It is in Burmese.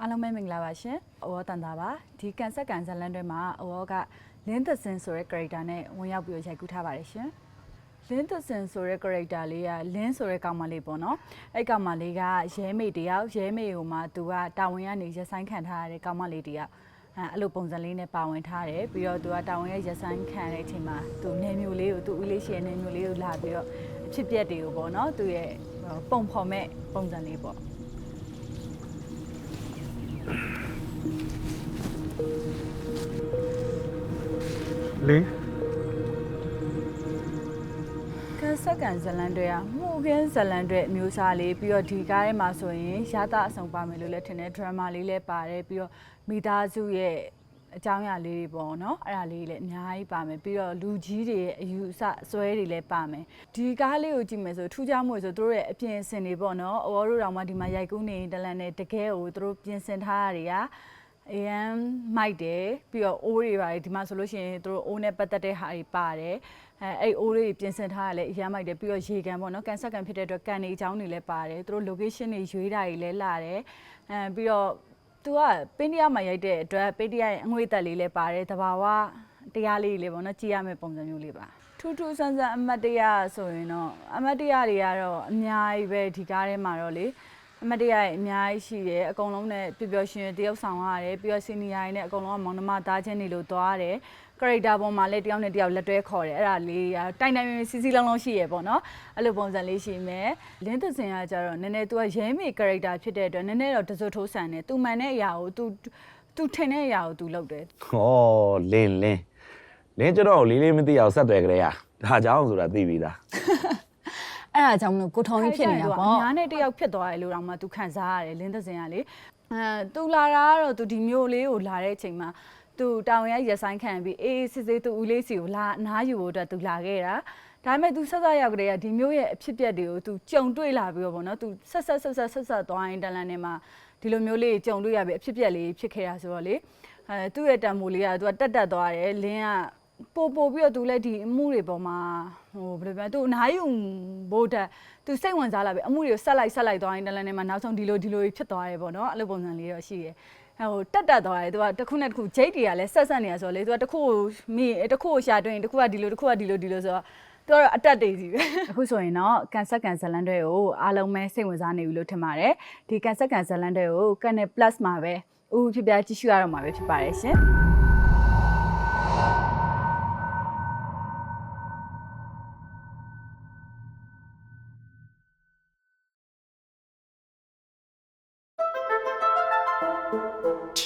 အားလုံးပဲမင်္ဂလာပါရှင်။အဝေါ်တန်တာပါ။ဒီကန်ဆက်ကန်ဇတ်လန်တွေမှာအဝေါ်ကလင်းသက်စင်ဆိုတဲ့ character နဲ့ဝင်ရောက်ပြီးတော့ရိုက်ကူးထားပါတယ်ရှင်။လင်းသက်စင်ဆိုတဲ့ character လေးကလင်းဆိုတဲ့ကောင်မလေးပေါ့နော်။အဲ့ကောင်မလေးကရဲမေတယောက်ရဲမေကိုမှသူကတာဝန်ရနေရက်ဆိုင်ခံထားရတဲ့ကောင်မလေးတယောက်အဲအဲ့လိုပုံစံလေးနဲ့ပါဝင်ထားတယ်ပြီးတော့သူကတာဝန်ရရက်ဆိုင်ခံတဲ့အချိန်မှာသူနေမျိုးလေးကိုသူဦးလေးရှိရဲ့နေမျိုးလေးကိုလာပြီးတော့အဖြစ်ပြက်တွေကိုပေါ့နော်သူရဲ့ပုံဖော်မဲ့ပုံစံလေးပေါ့ လင်းကန်းဆက်ကန်ဇလန်တွေကမှုခင်းဇလန်တွေအမျိုးအစားလေးပြီးတော့ဒီကားထဲမှာဆိုရင်ရတာအဆောင်ပါမယ်လို့လည်းထင်တယ်ဒရမာလေးလည်းပါတယ်ပြီးတော့မိသားစုရဲ့ အကြောင်းအရာလေးတွေပေါ့နော်အဲ့ဒါလေးလည်းအများကြီးပါမယ်ပြီးတော့လူကြီးတွေရဲ့အယူအဆအစွဲတွေလည်းပါမယ်ဒီကားလေးကိုကြည့်မယ်ဆိုထူးခြားမှုဆိုသူတို့ရဲ့အပြင်အစင်တွေပေါ့နော်အဝေါ်တို့တောင်မှဒီမှာရိုက်ကူးနေတလန်နဲ့တကယ်ကိုသူတို့ပြင်ဆင်ထားတာတွေကအရန်မိုက်တယ်ပြီးတော့အိုးတွေပါတယ်ဒီမှာဆိုလို့ရှိရင်တို့အိုးနဲ့ပတ်သက်တဲ့ဟာတွေပါတယ်အဲအဲ့အိုးတွေပြင်ဆင်ထားရလဲအရန်မိုက်တယ်ပြီးတော့ရေကန်ပေါ့နော်ကန်ဆက်ကန်ဖြစ်တဲ့အတွက်ကန်နေအကြောင်းတွေလည်းပါတယ်တို့ location တွေရွေးတာတွေလည်းလာတယ်အဲပြီးတော့ သူကပင်းတရမှာရိုက်တဲ့အတွက်ပင်းတရရဲ့အငွေသက်လေးလည်းပါတယ်တဘာဝတရားလေးတွေလည်းပေါ့နော်ကြည့်ရမယ့်ပုံစံမျိုးလေးပါထူးထူးဆန်းဆန်းအမတ်တရဆိုရင်တော့အမတ်တရတွေကတော့အများကြီးပဲဒီကားထဲမှာတော့လေ အမတ်တရရဲ့အများကြီးရှိတယ်အကုန်လုံးနဲ့ပျော်ပျော်ရွှင်ရွှင်တယောက်ဆောင်ရတယ်ပြီးတော့စီနီယာတွေနဲ့အကုန်လုံးကမောင်နှမသားချင်းတွေလို့သွားတယ်ကရိတာပေါ်မှာလည်းတယောက်နဲ့တယောက်လက်တွဲခေါ်တယ်အဲ့ဒါလေးကတိုင်တိုင်မြင်စီစီလုံးလုံးရှိရပေါ့နော်အဲ့လိုပုံစံလေးရှိမယ်လင်းသစင်ကကြတော့နည်းနည်း तू ကရဲမေကရိတာဖြစ်တဲ့အတွက်နည်းနည်းတော့တစွတ်ထိုးဆန်တယ် तू မှန်တဲ့အရာကို तू तू ထင်တဲ့အရာကို तू လုပ်တယ် ဟောလင်းလင်းလင်းကျတော့လေးလေးမသိအောင်ဆက်သွယ်ကြရဒါကြောင့်ဆိုတာသိပြီသား အဲ့ဒါကြောင့်မလို့ကိုထောင်ကြီးဖြစ်နေတာ အ ပေါ့ များနဲ့တယောက်ဖြစ်သွားတယ်လို့တော့မှ तू ခံစားရတယ်လင်းသစင်ကလေအဲ तू လာတာကတော့ तू ဒီမျိုးလေးကိုလာတဲ့အချိန်မှာ तू တောင်ရရက်ဆိုင်ခံပြီးအေးအေးစစ်စစ် तू ဦးလေးစီကိုလာအနားယူဖို့အတွက် तू လာခဲ့တာဒါပေမဲ့ तू ဆက်ဆက်ရောက်ကြတဲ့ကဒီမျိုးရဲ့အဖြစ်ပြက်တွေကို तू ကြုံတွေ့လာပြီးတော့ဗောနော် तू ဆက်ဆက်ဆက်ဆက်ဆက်ဆက်သွားရင်တလန်နဲ့မှာဒီလိုမျိုးလေးကြုံတွေ့ရပြီးအဖြစ်ပြက်လေးဖြစ်ခဲ့တာဆိုတော့လေအဲသူ့ရဲ့တံမိုးလေးက तू ကတက်တက်သွားတယ်လင်းက ပို့ပို့ပြီးတော့သူလည်းဒီအမှုတွေပေါ်မှာဟိုဘယ်လိုပြောသူအနားယူ ဖို့တက်သူစိတ်ဝင်စားလာပြီအမှုတွေကိုဆက်လိုက်ဆက်လိုက်သွားရင်တလန်နဲ့မှနောက်ဆုံးဒီလိုဒီလိုဖြစ်သွားတယ်ပေါ့နော်အဲ့လိုပုံစံလေးတော့ရှိတယ်ဟိုတက်တက်သွားတယ်သူကတစ်ခုနဲ့တစ်ခုဂျိတ်တွေကလည်းဆက်ဆက်နေတာဆိုတော့လေသူကတစ်ခုကိုမိတစ်ခုကိုရှာတွင်းတစ်ခုကဒီလိုတစ်ခုကဒီလိုဒီလိုဆိုတော့သူကတော့အတက်တေးစီပဲအခုဆိုရင်တော့ကန်ဆက်ကန်ဇလန်တွေကိုအားလုံးပဲစိတ်ဝင်စားနေပြီလို့ထင်ပါတယ်ဒီကန်ဆက်ကန်ဇလန်တွေကိုကန်နဲ့ plus မှာပဲဥဖြစ်ပြကြည့်ရှုရတော့မှာပဲဖြစ်ပါတယ်ရှင် t